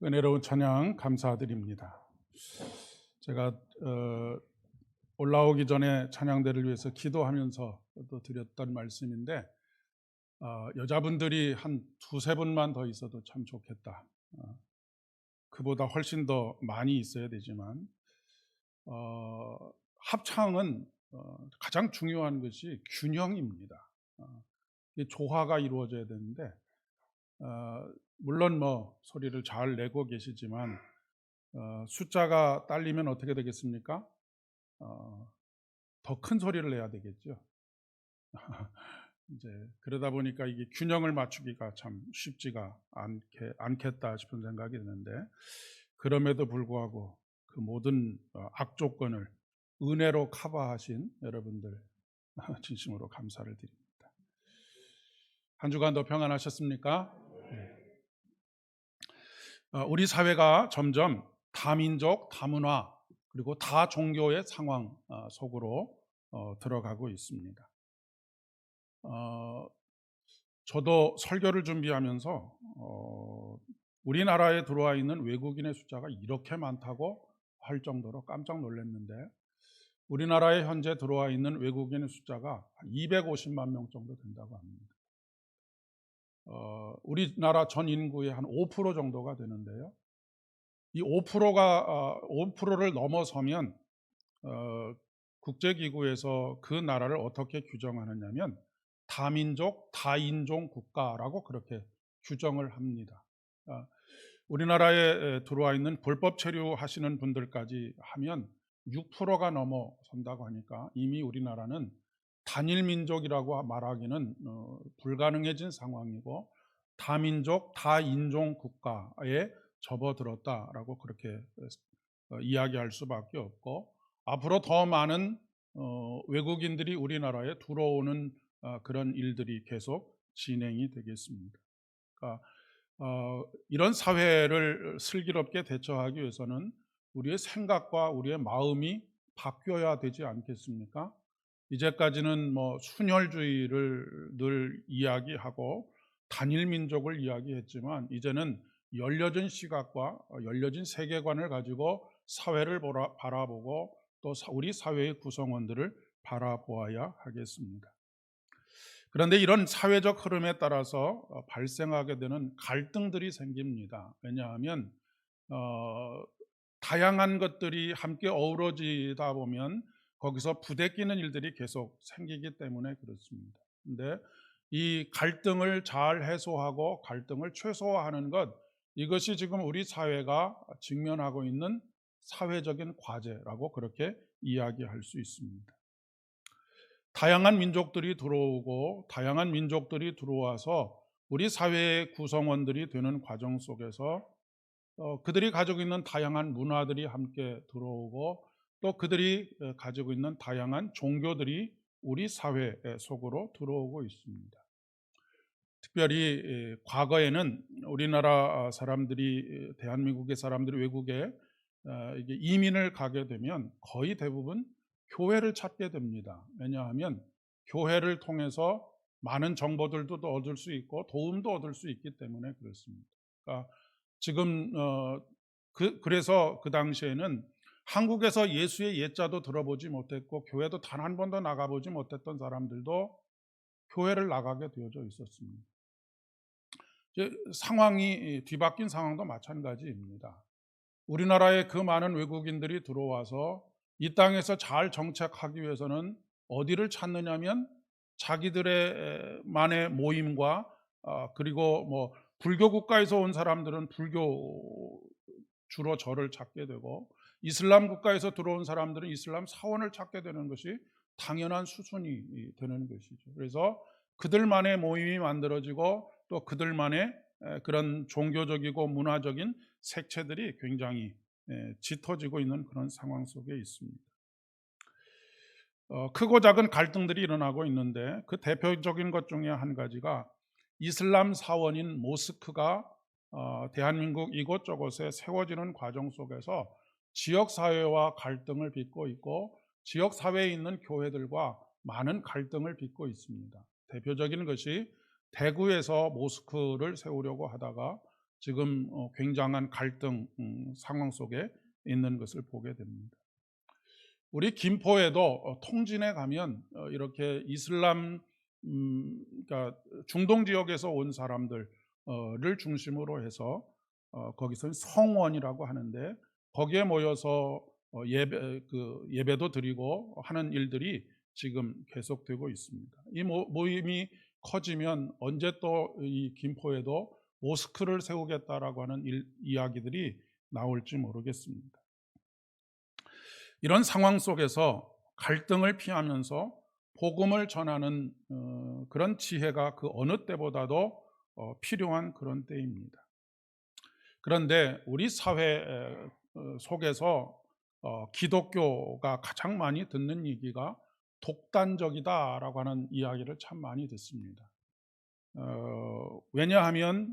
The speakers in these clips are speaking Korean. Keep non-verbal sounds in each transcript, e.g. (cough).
은혜로운 찬양 감사드립니다. 제가 어, 올라오기 전에 찬양대를 위해서 기도하면서 또 드렸던 말씀인데 어, 여자분들이 한 두세 분만 더 있어도 참 좋겠다. 어, 그보다 훨씬 더 많이 있어야 되지만 어, 합창은 어, 가장 중요한 것이 균형입니다. 어, 이 조화가 이루어져야 되는데 어, 물론 뭐 소리를 잘 내고 계시지만 어, 숫자가 딸리면 어떻게 되겠습니까? 어, 더 큰 소리를 내야 되겠죠. (laughs) 이제 그러다 보니까 이게 균형을 맞추기가 참 쉽지가 않게, 않겠다 싶은 생각이 드는데 그럼에도 불구하고 그 모든 어, 악조건을 은혜로 커버하신 여러분들 (laughs) 진심으로 감사를 드립니다. 한 주간도 평안하셨습니까? 네. 어, 우리 사회가 점점 다민족, 다문화 그리고 다 종교의 상황 어, 속으로 어, 들어가고 있습니다. 저도 설교를 준비하면서 우리나라에 들어와 있는 외국인의 숫자가 이렇게 많다고 할 정도로 깜짝 놀랐는데 우리나라에 현재 들어와 있는 외국인의 숫자가 250만 명 정도 된다고 합니다. 어, 우리나라 전 인구의 한 5% 정도가 되는데요. 이 5%가 어, 5%를 넘어서면 어, 국제기구에서 그 나라를 어떻게 규정하느냐면 다민족, 다인종 국가라고 그렇게 규정을 합니다. 어, 우리나라에 들어와 있는 불법 체류 하시는 분들까지 하면 6%가 넘어선다고 하니까 이미 우리나라는 단일 민족이라고 말하기는 어, 불가능해진 상황이고 다민족, 다인종 국가에 접어들었다라고 그렇게 어, 이야기할 수밖에 없고 앞으로 더 많은 어, 외국인들이 우리나라에 들어오는 어, 그런 일들이 계속 진행이 되겠습니다. 그러니까 어, 이런 사회를 슬기롭게 대처하기 위해서는 우리의 생각과 우리의 마음이 바뀌어야 되지 않겠습니까? 이제까지는 뭐 순혈주의를 늘 이야기하고 단일 민족을 이야기했지만 이제는 열려진 시각과 열려진 세계관을 가지고 사회를 바라보고 또 우리 사회의 구성원들을 바라보아야 하겠습니다. 그런데 이런 사회적 흐름에 따라서 발생하게 되는 갈등들이 생깁니다. 왜냐하면 어, 다양한 것들이 함께 어우러지다 보면 거기서 부대끼는 일들이 계속 생기기 때문에 그렇습니다. 근데 이 갈등을 잘 해소하고 갈등을 최소화하는 것 이것이 지금 우리 사회가 직면하고 있는 사회적인 과제라고 그렇게 이야기할 수 있습니다. 다양한 민족들이 들어오고 다양한 민족들이 들어와서 우리 사회의 구성원들이 되는 과정 속에서 어, 그들이 가지고 있는 다양한 문화들이 함께 들어오고 또 그들이 가지고 있는 다양한 종교들이 우리 사회 속으로 들어오고 있습니다. 특별히 과거에는 우리나라 사람들이 대한민국의 사람들이 외국에 어, 이민을 가게 되면 거의 대부분 교회를 찾게 됩니다. 왜냐하면 교회를 통해서 많은 정보들도 얻을 수 있고 도움도 얻을 수 있기 때문에 그렇습니다. 그러니까 지금 어, 그, 그래서 그 당시에는 한국에서 예수의 예자도 들어보지 못했고 교회도 단 한 번도 나가보지 못했던 사람들도 교회를 나가게 되어져 있었습니다. 상황이 뒤바뀐 상황도 마찬가지입니다. 우리나라에 그 많은 외국인들이 들어와서 이 땅에서 잘 정착하기 위해서는 어디를 찾느냐면 자기들의 만의 모임과 어, 그리고 뭐 불교 국가에서 온 사람들은 불교 주로 절을 찾게 되고 이슬람 국가에서 들어온 사람들은 이슬람 사원을 찾게 되는 것이 당연한 수순이 되는 것이죠. 그래서 그들만의 모임이 만들어지고 또 그들만의 그런 종교적이고 문화적인 색채들이 굉장히 짙어지고 있는 그런 상황 속에 있습니다. 어, 크고 작은 갈등들이 일어나고 있는데 그 대표적인 것 중에 한 가지가 이슬람 사원인 모스크가 어, 대한민국 이곳저곳에 세워지는 과정 속에서 지역 사회와 갈등을 빚고 있고 지역 사회에 있는 교회들과 많은 갈등을 빚고 있습니다. 대표적인 것이 대구에서 모스크를 세우려고 하다가 지금 어, 굉장한 갈등 음, 상황 속에 있는 것을 보게 됩니다. 우리 김포에도 어, 통진에 가면 어, 이렇게 이슬람 음, 그러니까 중동 지역에서 온 사람들을 중심으로 해서 어, 거기서 성원이라고 하는데 거기에 모여서 어, 예배 그 예배도 드리고 하는 일들이 지금 계속되고 있습니다. 이 모, 모임이 커지면 언제 또 이 김포에도 모스크를 세우겠다라고 하는 일, 이야기들이 나올지 모르겠습니다. 이런 상황 속에서 갈등을 피하면서 복음을 전하는 어, 그런 지혜가 그 어느 때보다도 어, 필요한 그런 때입니다. 그런데 우리 사회 어, 속에서 어, 기독교가 가장 많이 듣는 얘기가 독단적이다라고 하는 이야기를 참 많이 듣습니다. 어, 왜냐하면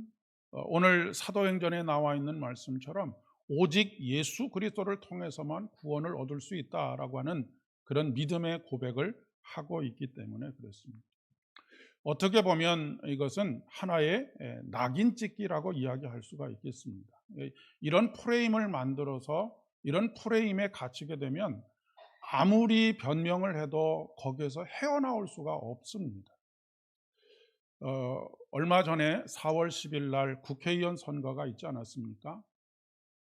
어, 오늘 사도행전에 나와 있는 말씀처럼 오직 예수 그리스도를 통해서만 구원을 얻을 수 있다라고 하는 그런 믿음의 고백을 하고 있기 때문에 그렇습니다. 어떻게 보면 이것은 하나의 낙인 찍기라고 이야기할 수가 있겠습니다. 이런 프레임을 만들어서 이런 프레임에 갇히게 되면 아무리 변명을 해도 거기에서 헤어나올 수가 없습니다. 어, 얼마 전에 4월 10일 날 국회의원 선거가 있지 않았습니까?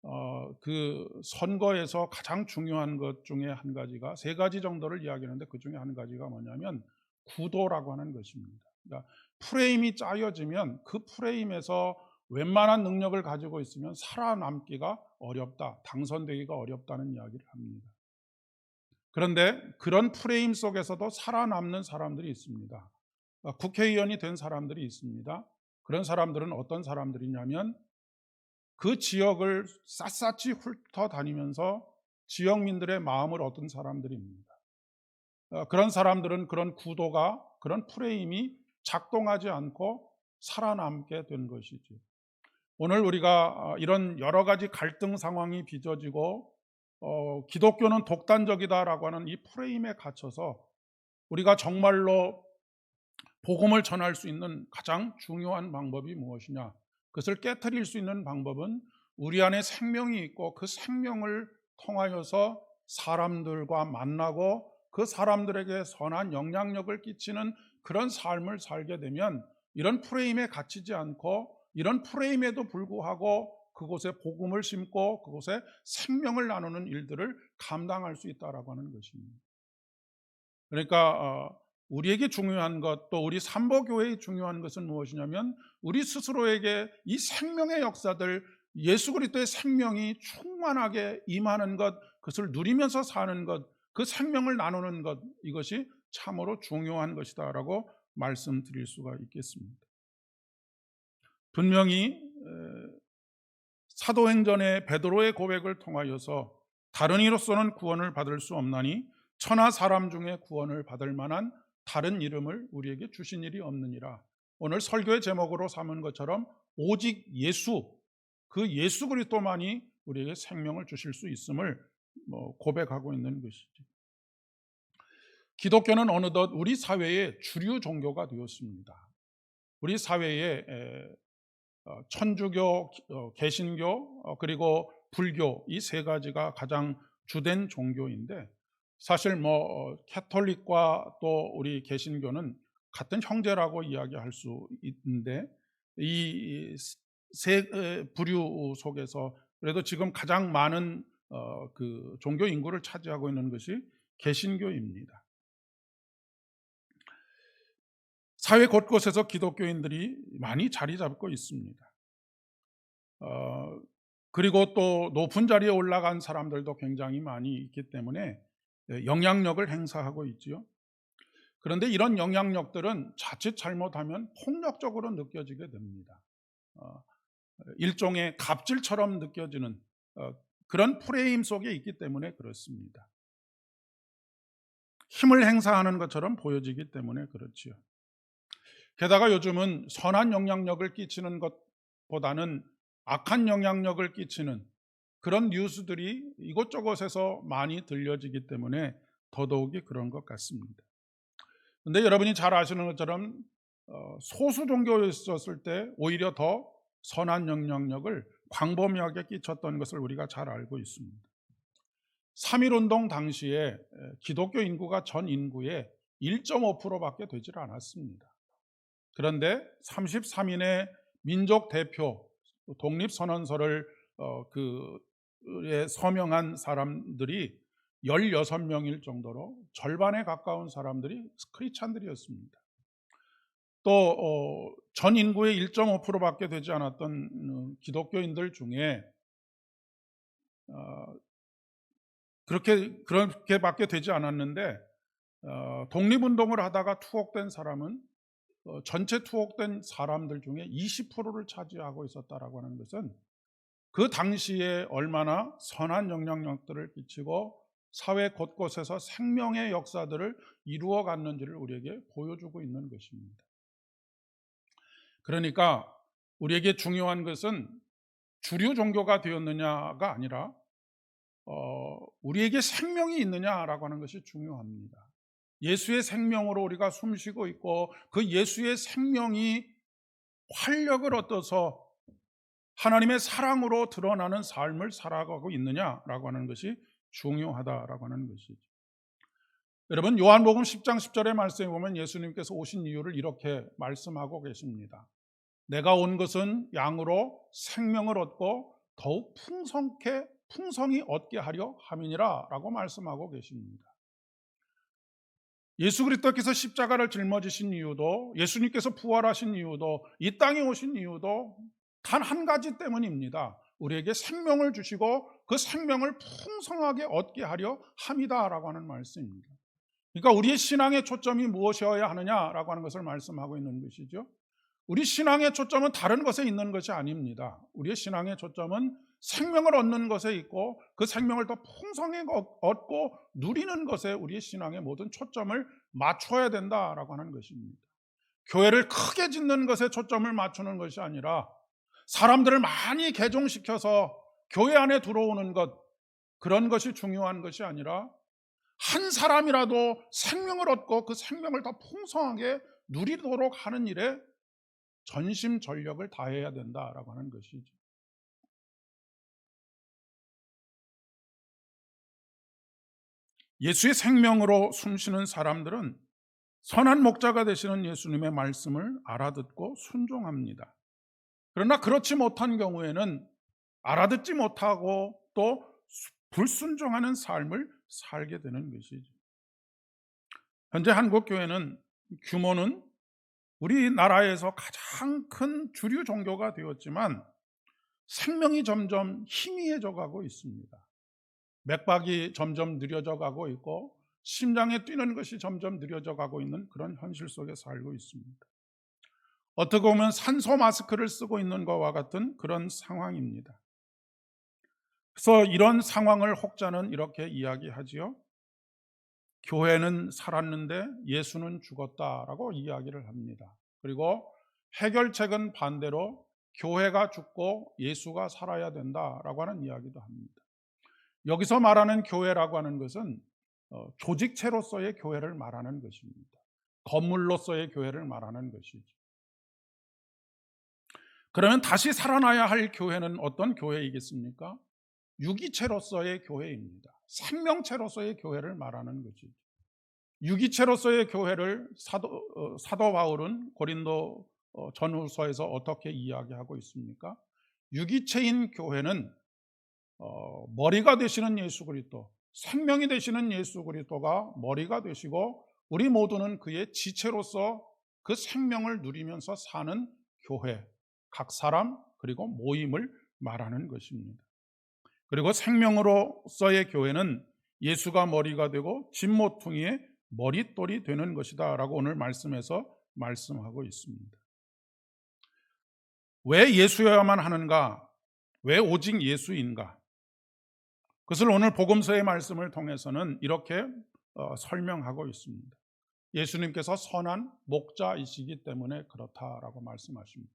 어, 그 선거에서 가장 중요한 것 중에 한 가지가 세 가지 정도를 이야기하는데 그 중에 한 가지가 뭐냐면 구도라고 하는 것입니다. 그러니까 프레임이 짜여지면 그 프레임에서 웬만한 능력을 가지고 있으면 살아남기가 어렵다, 당선되기가 어렵다는 이야기를 합니다. 그런데 그런 프레임 속에서도 살아남는 사람들이 있습니다. 그러니까 국회의원이 된 사람들이 있습니다. 그런 사람들은 어떤 사람들이냐면 그 지역을 샅샅이 훑어 다니면서 지역민들의 마음을 얻은 사람들입니다. 어, 그런 사람들은 그런 구도가, 그런 프레임이 작동하지 않고 살아남게 된 것이죠. 오늘 우리가 어, 이런 여러 가지 갈등 상황이 빚어지고 어, 기독교는 독단적이다라고 하는 이 프레임에 갇혀서 우리가 정말로 복음을 전할 수 있는 가장 중요한 방법이 무엇이냐? 그것을 깨뜨릴 수 있는 방법은 우리 안에 생명이 있고 그 생명을 통하여서 사람들과 만나고 그 사람들에게 선한 영향력을 끼치는 그런 삶을 살게 되면 이런 프레임에 갇히지 않고 이런 프레임에도 불구하고 그곳에 복음을 심고 그곳에 생명을 나누는 일들을 감당할 수 있다라고 하는 것입니다. 그러니까 어, 우리에게 중요한 것, 또 우리 삼보교회의 중요한 것은 무엇이냐면 우리 스스로에게 이 생명의 역사들, 예수 그리스도의 생명이 충만하게 임하는 것, 그것을 누리면서 사는 것, 그 생명을 나누는 것, 이것이 참으로 중요한 것이다라고 말씀드릴 수가 있겠습니다. 분명히 사도행전의 베드로의 고백을 통하여서 다른 이로서는 구원을 받을 수 없나니 천하 사람 중에 구원을 받을 만한 다른 이름을 우리에게 주신 일이 없느니라. 오늘 설교의 제목으로 삼은 것처럼 오직 예수 그 예수 그리스도만이 우리에게 생명을 주실 수 있음을 뭐 고백하고 있는 것이죠. 기독교는 어느덧 우리 사회의 주류 종교가 되었습니다. 우리 사회에 어, 천주교, 어, 개신교, 어, 그리고 불교 이 세 가지가 가장 주된 종교인데 사실 뭐 캐톨릭과 또 우리 개신교는 같은 형제라고 이야기할 수 있는데 이 세 부류 속에서 그래도 지금 가장 많은 그 종교 인구를 차지하고 있는 것이 개신교입니다. 사회 곳곳에서 기독교인들이 많이 자리 잡고 있습니다. 어, 그리고 또 높은 자리에 올라간 사람들도 굉장히 많이 있기 때문에 영향력을 행사하고 있지요. 그런데 이런 영향력들은 자칫 잘못하면 폭력적으로 느껴지게 됩니다. 어, 일종의 갑질처럼 느껴지는 어, 그런 프레임 속에 있기 때문에 그렇습니다. 힘을 행사하는 것처럼 보여지기 때문에 그렇지요. 게다가 요즘은 선한 영향력을 끼치는 것보다는 악한 영향력을 끼치는 그런 뉴스들이 이곳저곳에서 많이 들려지기 때문에 더더욱이 그런 것 같습니다. 근데 여러분이 잘 아시는 것처럼 어, 소수 종교였을 때 오히려 더 선한 영향력을 광범위하게 끼쳤던 것을 우리가 잘 알고 있습니다. 3.1운동 당시에 기독교 인구가 전 인구의 1.5%밖에 되질 않았습니다. 그런데 33인의 민족 대표 독립 선언서를 어, 그에 서명한 사람들이 16명일 정도로 절반에 가까운 사람들이 크리스찬들이었습니다. 또전 인구의 1.5%밖에 되지 않았던 음, 기독교인들 중에 어, 그렇게 그렇게밖에 되지 않았는데 어, 독립운동을 하다가 투옥된 사람은 어, 전체 투옥된 사람들 중에 20%를 차지하고 있었다라고 하는 것은 그 당시에 얼마나 선한 영향력들을 끼치고 사회 곳곳에서 생명의 역사들을 이루어 갔는지를 우리에게 보여주고 있는 것입니다. 그러니까 우리에게 중요한 것은 주류 종교가 되었느냐가 아니라 어, 우리에게 생명이 있느냐라고 하는 것이 중요합니다. 예수의 생명으로 우리가 숨 쉬고 있고 그 예수의 생명이 활력을 얻어서 하나님의 사랑으로 드러나는 삶을 살아가고 있느냐라고 하는 것이 중요하다라고 하는 것이죠. 여러분 요한복음 10장 10절의 말씀에 보면 예수님께서 오신 이유를 이렇게 말씀하고 계십니다. 내가 온 것은 양으로 생명을 얻고 더욱 풍성케 풍성히 얻게 하려 함이니라라고 말씀하고 계십니다. 예수 그리스도께서 십자가를 짊어지신 이유도 예수님께서 부활하신 이유도 이 땅에 오신 이유도 단 한 가지 때문입니다. 우리에게 생명을 주시고 그 생명을 풍성하게 얻게 하려 함이다라고 하는 말씀입니다. 그러니까 우리의 신앙의 초점이 무엇이어야 하느냐라고 하는 것을 말씀하고 있는 것이죠. 우리 신앙의 초점은 다른 것에 있는 것이 아닙니다. 우리의 신앙의 초점은 생명을 얻는 것에 있고 그 생명을 더 풍성히 얻고 누리는 것에 우리의 신앙의 모든 초점을 맞춰야 된다라고 하는 것입니다. 교회를 크게 짓는 것에 초점을 맞추는 것이 아니라 사람들을 많이 개종시켜서 교회 안에 들어오는 것 그런 것이 중요한 것이 아니라 한 사람이라도 생명을 얻고 그 생명을 더 풍성하게 누리도록 하는 일에 전심 전력을 다해야 된다라고 하는 것이죠. 예수의 생명으로 숨쉬는 사람들은 선한 목자가 되시는 예수님의 말씀을 알아듣고 순종합니다. 그러나 그렇지 못한 경우에는 알아듣지 못하고 또 불순종하는 삶을 살게 되는 것이죠. 현재 한국 교회는 규모는 우리나라에서 가장 큰 주류 종교가 되었지만 생명이 점점 희미해져 가고 있습니다. 맥박이 점점 느려져 가고 있고 심장에 뛰는 것이 점점 느려져 가고 있는 그런 현실 속에 살고 있습니다. 어떻게 보면 산소 마스크를 쓰고 있는 것과 같은 그런 상황입니다. 그래서 이런 상황을 혹자는 이렇게 이야기하지요. 교회는 살았는데 예수는 죽었다라고 이야기를 합니다. 그리고 해결책은 반대로 교회가 죽고 예수가 살아야 된다라고 하는 이야기도 합니다. 여기서 말하는 교회라고 하는 것은 어, 조직체로서의 교회를 말하는 것입니다. 건물로서의 교회를 말하는 것이죠. 그러면 다시 살아나야 할 교회는 어떤 교회이겠습니까? 유기체로서의 교회입니다. 생명체로서의 교회를 말하는 것이죠. 유기체로서의 교회를 사도, 어, 사도 바울은 고린도 어, 전후서에서 어떻게 이야기하고 있습니까? 유기체인 교회는 어, 머리가 되시는 예수 그리스도, 생명이 되시는 예수 그리스도가 머리가 되시고 우리 모두는 그의 지체로서 그 생명을 누리면서 사는 교회, 각 사람 그리고 모임을 말하는 것입니다. 그리고 생명으로서의 교회는 예수가 머리가 되고 진모퉁이의 머릿돌이 되는 것이다 라고 오늘 말씀에서 말씀하고 있습니다. 왜 예수여야만 하는가? 왜 오직 예수인가? 그것을 오늘 복음서의 말씀을 통해서는 이렇게 어, 설명하고 있습니다. 예수님께서 선한 목자이시기 때문에 그렇다라고 말씀하십니다.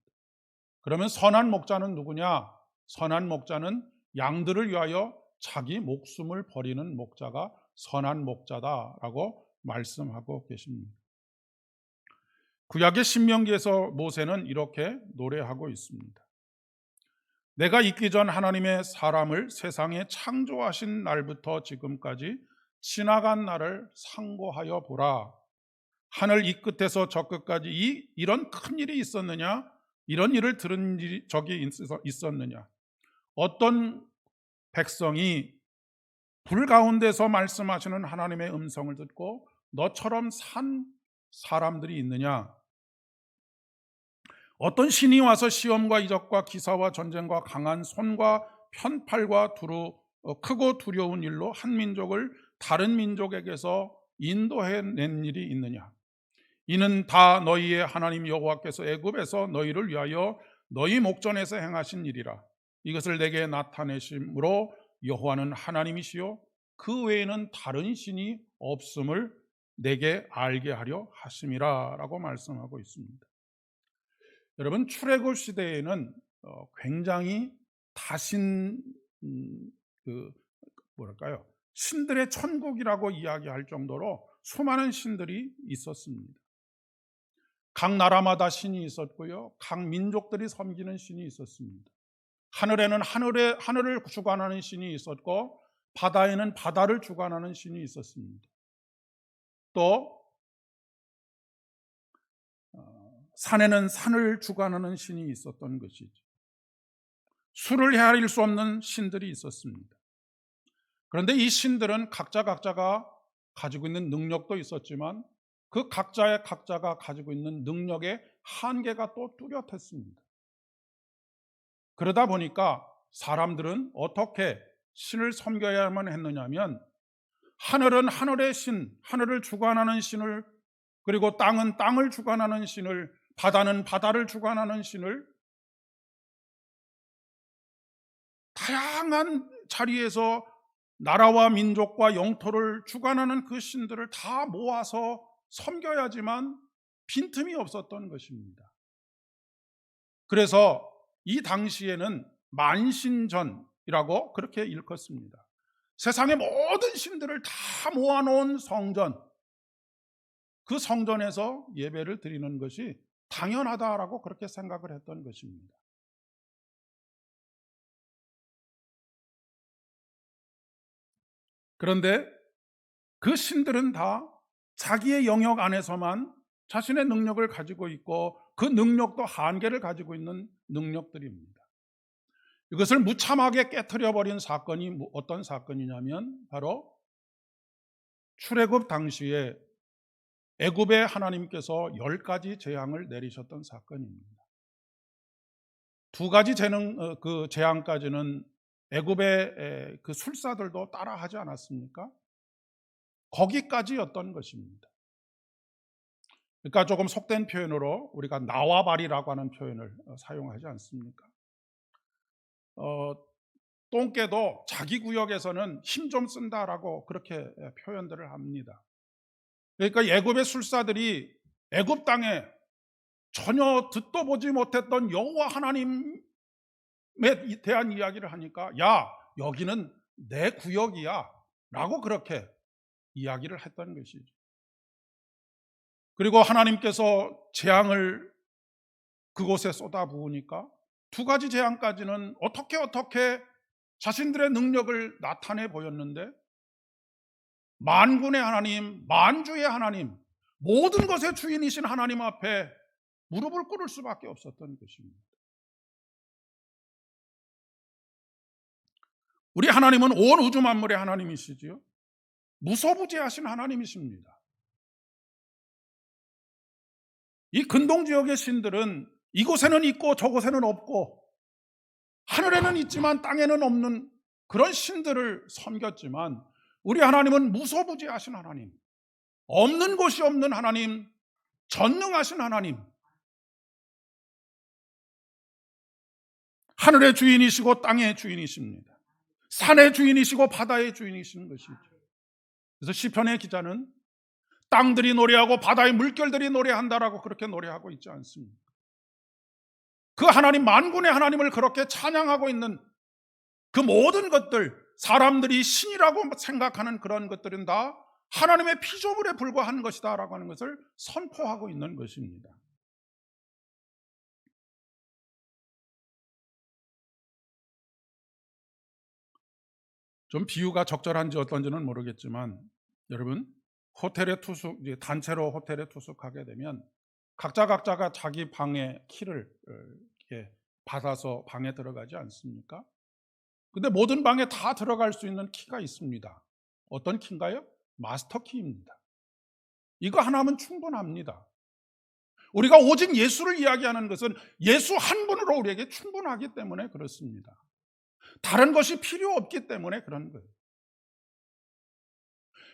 그러면 선한 목자는 누구냐? 선한 목자는 양들을 위하여 자기 목숨을 버리는 목자가 선한 목자다라고 말씀하고 계십니다. 구약의 신명기에서 모세는 이렇게 노래하고 있습니다. 내가 있기 전 하나님의 사람을 세상에 창조하신 날부터 지금까지 지나간 날을 상고하여 보라. 하늘 이 끝에서 저 끝까지 이 이런 큰 일이 있었느냐? 이런 일을 들은 적이 있었느냐? 어떤 백성이 불 가운데서 말씀하시는 하나님의 음성을 듣고 너처럼 산 사람들이 있느냐? 어떤 신이 와서 시험과 이적과 기사와 전쟁과 강한 손과 편팔과 두루 어, 크고 두려운 일로 한 민족을 다른 민족에게서 인도해낸 일이 있느냐? 이는 다 너희의 하나님 여호와께서 애굽에서 너희를 위하여 너희 목전에서 행하신 일이라. 이것을 내게 나타내심으로 여호와는 하나님이시요 그 외에는 다른 신이 없음을 내게 알게 하려 하심이라라고 말씀하고 있습니다. 여러분 출애굽 시대에는 어, 굉장히 다신 음, 그 뭐랄까요 신들의 천국이라고 이야기할 정도로 수많은 신들이 있었습니다. 각 나라마다 신이 있었고요, 각 민족들이 섬기는 신이 있었습니다. 하늘에는 하늘에 하늘을 주관하는 신이 있었고 바다에는 바다를 주관하는 신이 있었습니다. 또 산에는 산을 주관하는 신이 있었던 것이죠. 수를 헤아릴 수 없는 신들이 있었습니다. 그런데 이 신들은 각자 각자가 가지고 있는 능력도 있었지만 그 각자의 각자가 가지고 있는 능력의 한계가 또 뚜렷했습니다. 그러다 보니까 사람들은 어떻게 신을 섬겨야만 했느냐면 하늘은 하늘의 신, 하늘을 주관하는 신을 그리고 땅은 땅을 주관하는 신을 바다는 바다를 주관하는 신을 다양한 자리에서 나라와 민족과 영토를 주관하는 그 신들을 다 모아서 섬겨야지만 빈틈이 없었던 것입니다. 그래서 이 당시에는 만신전이라고 그렇게 일컫습니다. 세상의 모든 신들을 다 모아놓은 성전, 그 성전에서 예배를 드리는 것이 당연하다라고 그렇게 생각을 했던 것입니다. 그런데 그 신들은 다 자기의 영역 안에서만 자신의 능력을 가지고 있고 그 능력도 한계를 가지고 있는 능력들입니다. 이것을 무참하게 깨뜨려 버린 사건이 뭐 어떤 사건이냐면 바로 출애굽 당시에 애굽의 하나님께서 열 가지 재앙을 내리셨던 사건입니다. 두 가지 재능 어, 그 재앙까지는 애굽의 그 술사들도 따라하지 않았습니까? 거기까지였던 것입니다. 그러니까 조금 속된 표현으로 우리가 나와바리라고 하는 표현을 어, 사용하지 않습니까? 어, 똥개도 자기 구역에서는 힘 좀 쓴다라고 그렇게 표현들을 합니다. 그러니까 애굽의 술사들이 애굽 땅에 전혀 듣도 보지 못했던 여호와 하나님에 대한 이야기를 하니까 야 여기는 내 구역이야 라고 그렇게 이야기를 했던 것이죠. 그리고 하나님께서 재앙을 그곳에 쏟아 부으니까 두 가지 재앙까지는 어떻게 어떻게 자신들의 능력을 나타내 보였는데 만군의 하나님, 만주의 하나님, 모든 것의 주인이신 하나님 앞에 무릎을 꿇을 수밖에 없었던 것입니다. 우리 하나님은 온 우주 만물의 하나님이시지요. 무소부지하신 하나님이십니다. 이 근동 지역의 신들은 이곳에는 있고 저곳에는 없고 하늘에는 있지만 땅에는 없는 그런 신들을 섬겼지만 우리 하나님은 무소부지하신 하나님, 없는 곳이 없는 하나님, 전능하신 하나님, 하늘의 주인이시고 땅의 주인이십니다. 산의 주인이시고 바다의 주인이신 것이죠. 그래서 시편의 기자는 땅들이 노래하고 바다의 물결들이 노래한다라고 그렇게 노래하고 있지 않습니까? 그 하나님 만군의 하나님을 그렇게 찬양하고 있는 그 모든 것들 사람들이 신이라고 생각하는 그런 것들은 다 하나님의 피조물에 불과한 것이다 라고 하는 것을 선포하고 있는 것입니다. 좀 비유가 적절한지 어떤지는 모르겠지만 여러분 호텔에 투숙 단체로 호텔에 투숙하게 되면 각자 각자가 자기 방의 키를 어, 받아서 방에 들어가지 않습니까? 근데 모든 방에 다 들어갈 수 있는 키가 있습니다. 어떤 키인가요? 마스터 키입니다. 이거 하나면 충분합니다. 우리가 오직 예수를 이야기하는 것은 예수 한 분으로 우리에게 충분하기 때문에 그렇습니다. 다른 것이 필요 없기 때문에 그런 거예요.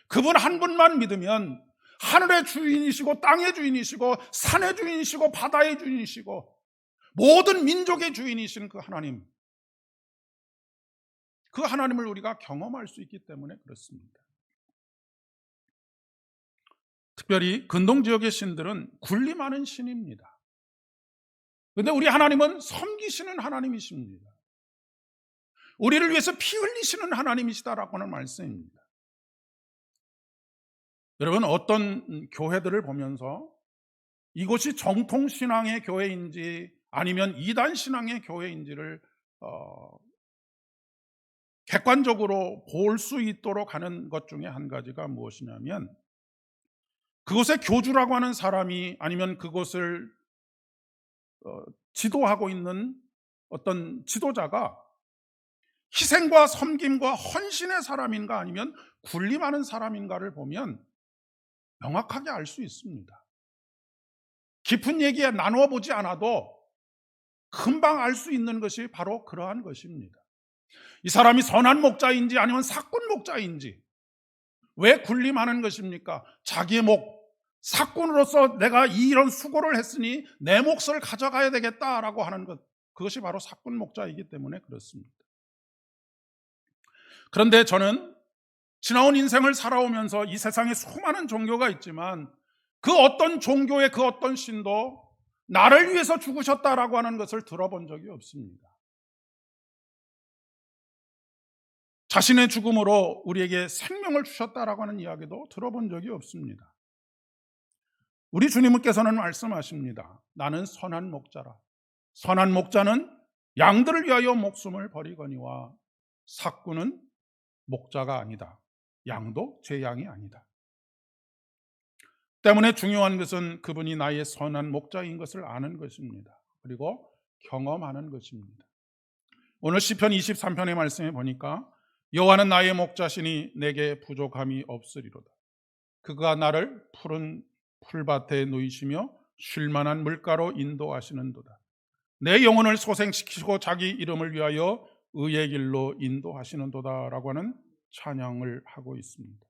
그분 한 분만 믿으면 하늘의 주인이시고 땅의 주인이시고 산의 주인이시고 바다의 주인이시고 모든 민족의 주인이신 그 하나님 그 하나님을 우리가 경험할 수 있기 때문에 그렇습니다. 특별히 근동 지역의 신들은 군림하는 신입니다. 그런데 우리 하나님은 섬기시는 하나님이십니다. 우리를 위해서 피 흘리시는 하나님이시다라고 하는 말씀입니다. 여러분 어떤 교회들을 보면서 이곳이 정통 신앙의 교회인지 아니면 이단 신앙의 교회인지를 어, 객관적으로 볼 수 있도록 하는 것 중에 한 가지가 무엇이냐면 그곳의 교주라고 하는 사람이 아니면 그곳을 어, 지도하고 있는 어떤 지도자가 희생과 섬김과 헌신의 사람인가 아니면 군림하는 사람인가를 보면 명확하게 알 수 있습니다. 깊은 얘기 나누어 보지 않아도 금방 알 수 있는 것이 바로 그러한 것입니다. 이 사람이 선한 목자인지 아니면 사꾼 목자인지 왜 군림하는 것입니까? 자기의 목, 사꾼으로서 내가 이런 수고를 했으니 내 몫을 가져가야 되겠다라고 하는 것. 그것이 바로 사꾼 목자이기 때문에 그렇습니다. 그런데 저는 지나온 인생을 살아오면서 이 세상에 수많은 종교가 있지만 그 어떤 종교의 그 어떤 신도 나를 위해서 죽으셨다라고 하는 것을 들어본 적이 없습니다. 자신의 죽음으로 우리에게 생명을 주셨다라고 하는 이야기도 들어본 적이 없습니다. 우리 주님께서는 말씀하십니다. 나는 선한 목자라. 선한 목자는 양들을 위하여 목숨을 버리거니와 사꾼은 목자가 아니다. 양도 제 양이 아니다. 때문에 중요한 것은 그분이 나의 선한 목자인 것을 아는 것입니다. 그리고 경험하는 것입니다. 오늘 시편 23편의 말씀에 보니까 여호와는 나의 목자시니 내게 부족함이 없으리로다. 그가 나를 푸른 풀밭에 놓이시며 쉴만한 물가로 인도하시는도다. 내 영혼을 소생시키시고 자기 이름을 위하여 의의 길로 인도하시는도다라고 하는 찬양을 하고 있습니다.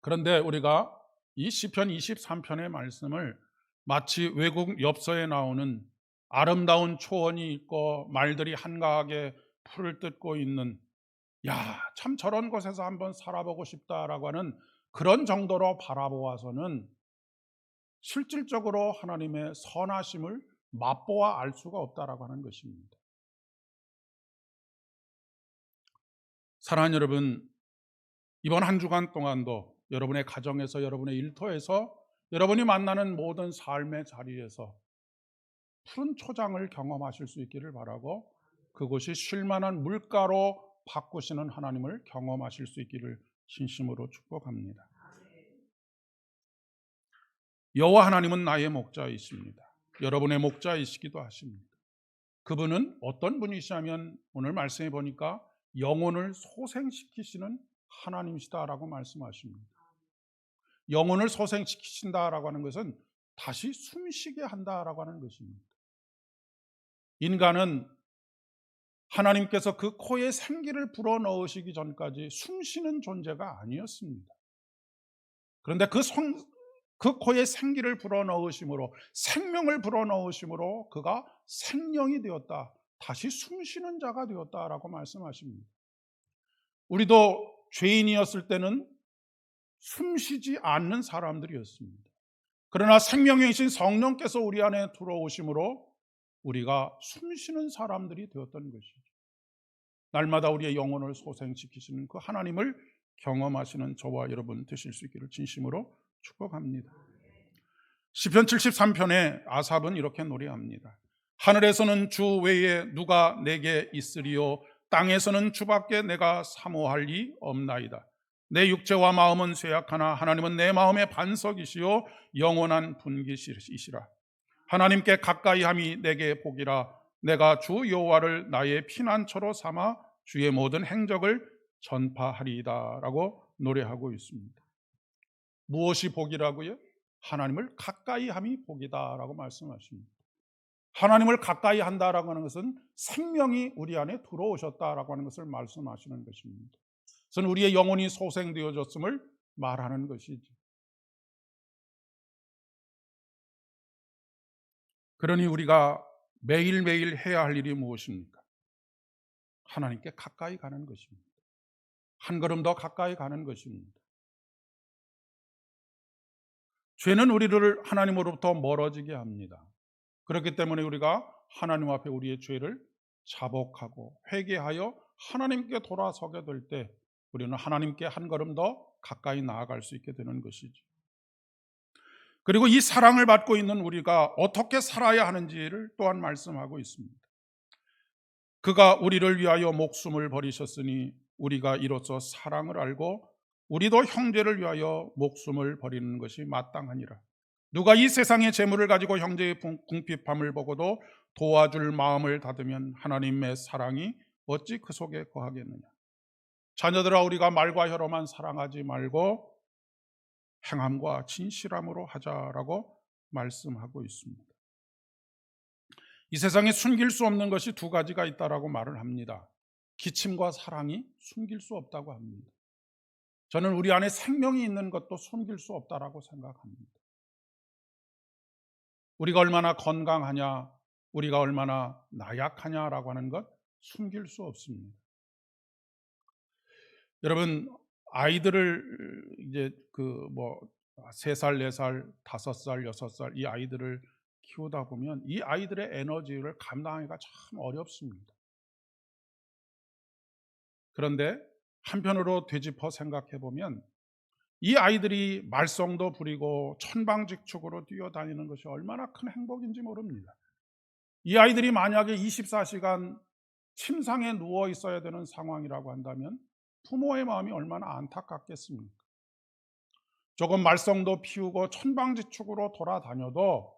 그런데 우리가 이 시편 23편의 말씀을 마치 외국 엽서에 나오는 아름다운 초원이 있고 말들이 한가하게 풀을 뜯고 있는 야, 참 저런 곳에서 한번 살아보고 싶다라고 하는 그런 정도로 바라보아서는 실질적으로 하나님의 선하심을 맛보아 알 수가 없다라고 하는 것입니다. 사랑하는 여러분, 이번 한 주간 동안도 여러분의 가정에서 여러분의 일터에서 여러분이 만나는 모든 삶의 자리에서 푸른 초장을 경험하실 수 있기를 바라고 그곳이 쉴만한 물가로 바꾸시는 하나님을 경험하실 수 있기를 진심으로 축복합니다. 여호와 하나님은 나의 목자이십니다. 여러분의 목자이시기도 하십니다. 그분은 어떤 분이시냐면 오늘 말씀해 보니까 영혼을 소생시키시는 하나님이시다라고 말씀하십니다. 영혼을 소생시키신다라고 하는 것은 다시 숨쉬게 한다라고 하는 것입니다. 인간은 하나님께서 그 코에 생기를 불어 넣으시기 전까지 숨쉬는 존재가 아니었습니다. 그런데 그, 성, 그 코에 생기를 불어 넣으심으로 생명을 불어 넣으심으로 그가 생명이 되었다. 다시 숨쉬는 자가 되었다라고 말씀하십니다. 우리도 죄인이었을 때는 숨쉬지 않는 사람들이었습니다. 그러나 생명이신 성령께서 우리 안에 들어오심으로 우리가 숨쉬는 사람들이 되었던 것이죠. 날마다 우리의 영혼을 소생시키시는 그 하나님을 경험하시는 저와 여러분 되실 수 있기를 진심으로 축복합니다. 시편 73편에 아삽은 이렇게 노래합니다. 하늘에서는 주 외에 누가 내게 있으리요 땅에서는 주밖에 내가 사모할 리 없나이다. 내 육체와 마음은 쇠약하나 하나님은 내 마음의 반석이시요 영원한 분기시시라. 하나님께 가까이함이 내게 복이라. 내가 주 여호와를 나의 피난처로 삼아 주의 모든 행적을 전파하리이다라고 노래하고 있습니다. 무엇이 복이라고요? 하나님을 가까이 함이 복이다라고 말씀하십니다. 하나님을 가까이 한다라고 하는 것은 생명이 우리 안에 들어오셨다라고 하는 것을 말씀하시는 것입니다. 그것은 우리의 영혼이 소생되어졌음을 말하는 것이지. 그러니 우리가 매일매일 해야 할 일이 무엇입니까? 하나님께 가까이 가는 것입니다. 한 걸음 더 가까이 가는 것입니다. 죄는 우리를 하나님으로부터 멀어지게 합니다. 그렇기 때문에 우리가 하나님 앞에 우리의 죄를 자복하고 회개하여 하나님께 돌아서게 될 때 우리는 하나님께 한 걸음 더 가까이 나아갈 수 있게 되는 것이죠. 그리고 이 사랑을 받고 있는 우리가 어떻게 살아야 하는지를 또한 말씀하고 있습니다. 그가 우리를 위하여 목숨을 버리셨으니 우리가 이로써 사랑을 알고 우리도 형제를 위하여 목숨을 버리는 것이 마땅하니라. 누가 이 세상의 재물을 가지고 형제의 궁핍함을 보고도 도와줄 마음을 닫으면 하나님의 사랑이 어찌 그 속에 거하겠느냐. 자녀들아 우리가 말과 혀로만 사랑하지 말고 행함과 진실함으로 하자라고 말씀하고 있습니다. 이 세상에 숨길 수 없는 것이 두 가지가 있다라고 말을 합니다. 기침과 사랑이 숨길 수 없다고 합니다. 저는 우리 안에 생명이 있는 것도 숨길 수 없다라고 생각합니다. 우리가 얼마나 건강하냐, 우리가 얼마나 나약하냐라고 하는 것 숨길 수 없습니다. 여러분 아이들을 이제 그 뭐 세 살, 네 살, 다섯 살, 여섯 살 이 아이들을 키우다 보면 이 아이들의 에너지를 감당하기가 참 어렵습니다. 그런데 한편으로 되짚어 생각해 보면 이 아이들이 말썽도 부리고 천방직축으로 뛰어다니는 것이 얼마나 큰 행복인지 모릅니다. 이 아이들이 만약에 24시간 침상에 누워 있어야 되는 상황이라고 한다면 부모의 마음이 얼마나 안타깝겠습니까? 조금 말썽도 피우고 천방지축으로 돌아다녀도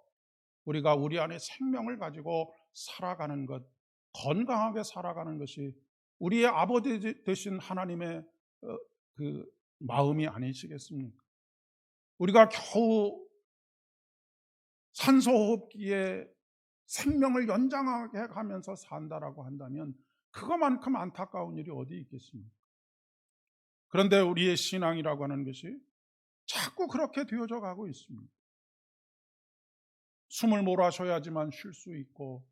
우리가 우리 안에 생명을 가지고 살아가는 것, 건강하게 살아가는 것이 우리의 아버지 되신 하나님의 어, 그 마음이 아니시겠습니까? 우리가 겨우 산소호흡기에 생명을 연장하게 가면서 산다라고 한다면 그거만큼 안타까운 일이 어디 있겠습니까? 그런데 우리의 신앙이라고 하는 것이 자꾸 그렇게 되어져 가고 있습니다. 숨을 몰아쉬어야지만 쉴 수 있고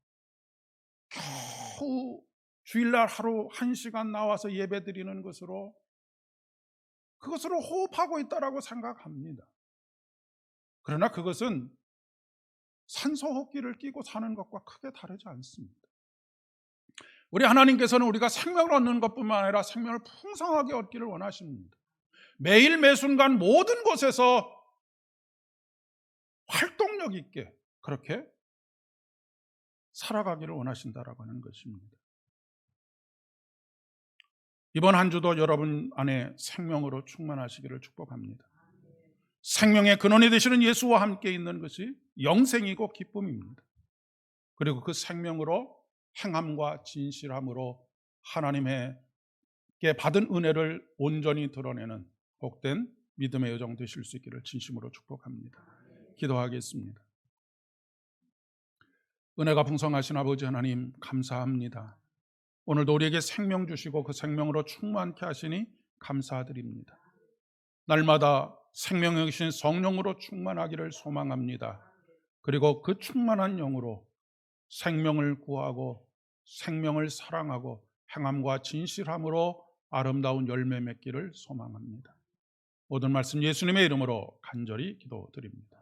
겨우 주일날 하루 한 시간 나와서 예배 드리는 것으로 그것으로 호흡하고 있다라고 생각합니다. 그러나 그것은 산소호흡기를 끼고 사는 것과 크게 다르지 않습니다. 우리 하나님께서는 우리가 생명을 얻는 것뿐만 아니라 생명을 풍성하게 얻기를 원하십니다. 매일 매순간 모든 곳에서 활동력 있게 그렇게 살아가기를 원하신다라고 하는 것입니다. 이번 한 주도 여러분 안에 생명으로 충만하시기를 축복합니다. 생명의 근원이 되시는 예수와 함께 있는 것이 영생이고 기쁨입니다. 그리고 그 생명으로 행함과 진실함으로 하나님에게 받은 은혜를 온전히 드러내는 복된 믿음의 여정 되실 수 있기를 진심으로 축복합니다. 기도하겠습니다. 은혜가 풍성하신 아버지 하나님 감사합니다. 오늘도 우리에게 생명 주시고 그 생명으로 충만케 하시니 감사드립니다. 날마다 생명의 신 성령으로 충만하기를 소망합니다. 그리고 그 충만한 영으로 생명을 구하고 생명을 사랑하고 행함과 진실함으로 아름다운 열매 맺기를 소망합니다. 모든 말씀 예수님의 이름으로 간절히 기도드립니다.